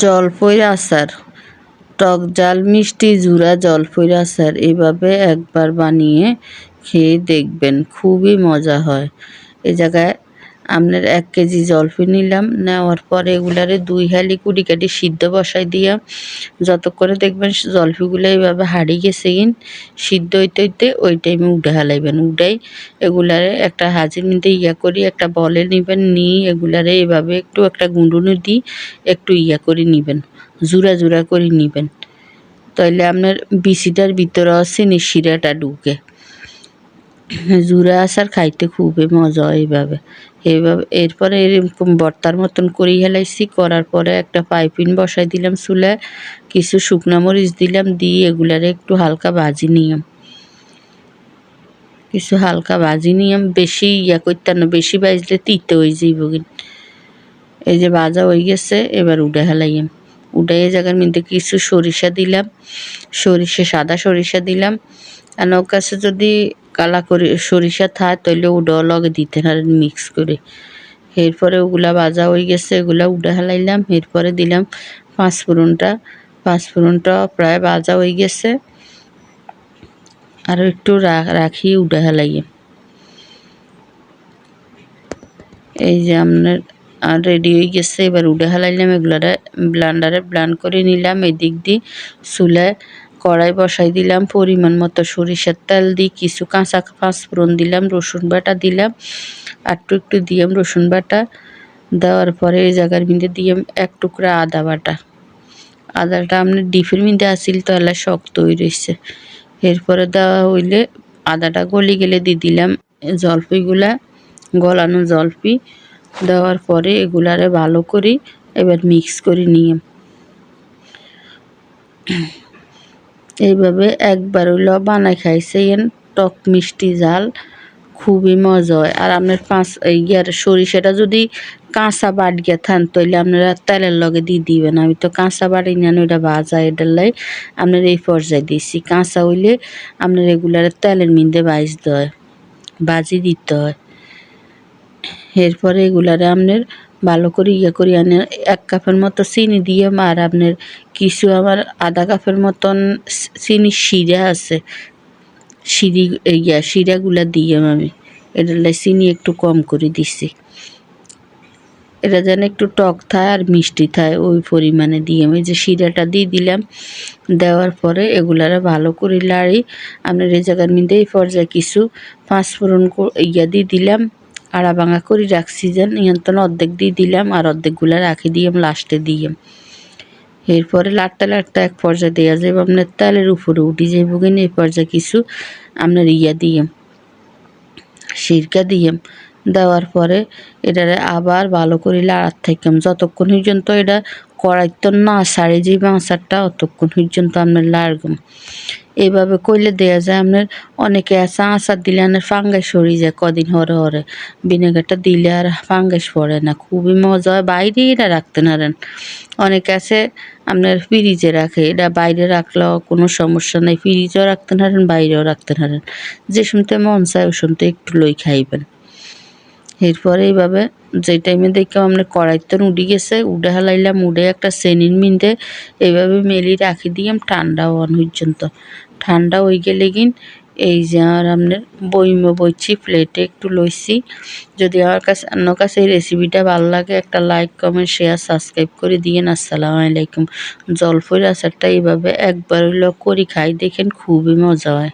জলপইর আচার। টক জাল, মিষ্টি জুড়া জল পইরা আচার এভাবে একবার বানিয়ে খেয়ে দেখবেন, খুবই মজা হয়। এ জায়গায় আপনার এক কেজি জলফি নিলাম, নেওয়ার পরে এগুলারে দুই হালি কুড়ি কাটি সিদ্ধ বসাই দিয়া যতক্ষণে দেখবেন জলফিগুলো এইভাবে হারিয়ে গেছে কিন সিদ্ধ হইতে হইতে ওই টাইমে উঠে হালাইবেন। উঠাই এগুলারে একটা হাজির মধ্যে ইয়া করি, একটা বলে নিবেন, নিয়ে এগুলারে এভাবে একটু একটা গুঁড়ুনি দিই একটু ইয়া করে নিবেন, জুড়া জুড়া করে নিবেন। তাইলে আপনার বিচিটার ভিতরে চিনি শিরাটা ঢুকে। জুড়া আসার খাইতে খুবই মজা এইভাবে। এইভাবে এরপরে এরকম বর্তার মতন করেই হেলাইছি, করার পরে একটা পাইপিন বসাই দিলাম চুলায় কিছু শুকনো মরিচ দিলাম, দিয়ে এগুলারে একটু হালকা ভাজি নিয়াম। কিছু হালকা ভাজি নিয়াম, বেশি ইয়া করতাম না, বেশি বাজলে তিতে হয়ে যাইব এই যে ভাজা হয়ে গেছে, এবার উডে হেলাইয়াম। উডে জায়গার মধ্যে কিছু সরিষা দিলাম, সরিষা, সাদা সরিষা দিলাম। আর কাছে যদি কালা করে, সরিষা থায় তাহলে ওটাও লগে দিতে পারেন মিক্স করে। এরপরে ওগুলা ভাজা হয়ে গেছে, এগুলা উডে হেলাইলাম। এরপরে দিলাম পাঁচফোড়নটা। পাঁচফোড়নটা প্রায় ভাজা হয়ে গেছে। আর একটু রাখি উডে হেলাইয়ে। এই যে আপনার, আর রেডি হয়ে গেছে, এবার উডে হেলাইলাম এগুলারে ব্লান্ডারে ব্লান্ড করে নিলাম। এদিক দিয়ে চুলায় কড়াই বসাই দিলাম, পরিমাণ মতো সরিষার তেল দিই, কিছু কাঁচা পাঁচফোড়ন দিলাম, রসুন বাটা দিলাম একটু একটু দিয়াম রসুন বাটা। দেওয়ার পরে এই জায়গার মধ্যে দিয়াম এক টুকরা আদা বাটা। আদাটা আপনার ডিফের মধ্যে আসিল তো এলা শক্ত হয়ে রয়েছে। এরপরে দেওয়া হইলে আদাটা গলি গেলে দিয়ে দিলাম জলপিগুলা, গলানো জলপি। দেওয়ার পরে এগুলারে ভালো করে এবার মিক্স করে নিয়ে। এইভাবে একবার হইলেও বানাই খাইছেন, টক মিষ্টি জাল খুবই মজা হয়। আর আপনার পাঁচ ইয়ার সরিষাটা যদি কাঁচা বাটিয়া থান তাহলে আপনারা তেলের লগে দিয়ে দিবেন। আমি তো কাঁচা বাড়ি নেন ওইটা ভাজা, এটার লাই আপনার এই পর্যায়ে দিছি। কাঁচা হইলে আপনার রেগুলার তেলের মিন্দে ভাজতে হয় বাজি দিতে হয়। এরপরে এগুলারে আপনার ভালো করে ইয়ে করি আনে, এক কাপের মতো চিনি দিয়ে, আর আপনার কিছু আমার আধা কাপের মতন চিনি শিরা আছে। সিঁড়ি ইয়া, শিরাগুলা দিয়ে আমি এটার চিনি একটু কম করে দিছি। এটা যেন একটু টক থায় আর মিষ্টি থায় ওই পরিমাণে দিয়ে আমি যে শিরাটা দিয়ে দিলাম, দেওয়ার পরে এগুলারে ভালো করে লাড়ি। আপনার এই জায়গার মধ্যে এই পর্যায়ে কিছু পাঁচফোড়ন ইয়া দিয়ে দিলাম আড়া ভাঙা করে রাখছি যেন, নিয়ন্ত্রণ অর্ধেক দিয়ে দিলাম আর অর্ধেকগুলা রাখি দিলাম লাস্টে দিয়ে এরপরে লাটটা লাটটা এক পর্যায়ে দেওয়া যাবে আপনার তালের উপরে উঠে যাই কিনা, এই পর্যায়ে কিছু আপনার ইয়া দিয়ে, সিরকা দিয়ে দেওয়ার পরে এটারে আবার ভালো করে লাড়ার থাকলাম যতক্ষণ পর্যন্ত এটা কড়াইতো না সারে যে বাঁচারটা অতক্ষণ পর্যন্ত আপনার লাড়গাম এইভাবে কইলে দেয়া যায়, আপনার অনেকে আছে, আচার দিলে আপনার ফাঙ্গাস সরি যায় কদিন হরে হরে। ভিনেগারটা দিলে আর ফাঙ্গাস পড়ে না, খুবই মজা হয়, বাইরে এটা রাখতে নারেন অনেকে আছে, আপনার ফ্রিজে রাখে, এটা বাইরে রাখলেও কোনো সমস্যা নেই ফ্রিজেও রাখতে নারেন বাইরেও রাখতে নারেন যে শুনতে মন চায়, ওই শুনতে একটু লই খাইবেন। এরপরে এইভাবে যে টাইমে দেখে আমরা কড়াইতে উডি গেছে উডে হালাইলাম উডে একটা সেনির মিন্দে এইভাবে মেলি রাখি দিয়াম, ঠান্ডা হওয়ান পর্যন্ত। ঠান্ডা হয়ে গেলে কিন এই যে আর আপনার বইমো বইছি প্লেটে একটু লইছি। যদি আমার কাছে অন্য কাছে এই রেসিপিটা ভালো লাগে, একটা লাইক কমেন্ট শেয়ার সাবস্ক্রাইব করে দিয়েন। আসসালামু আলাইকুম। জলফই আচারটা এইভাবে একবার হইলেও করি খাই, দেখেন খুবই মজা হয়।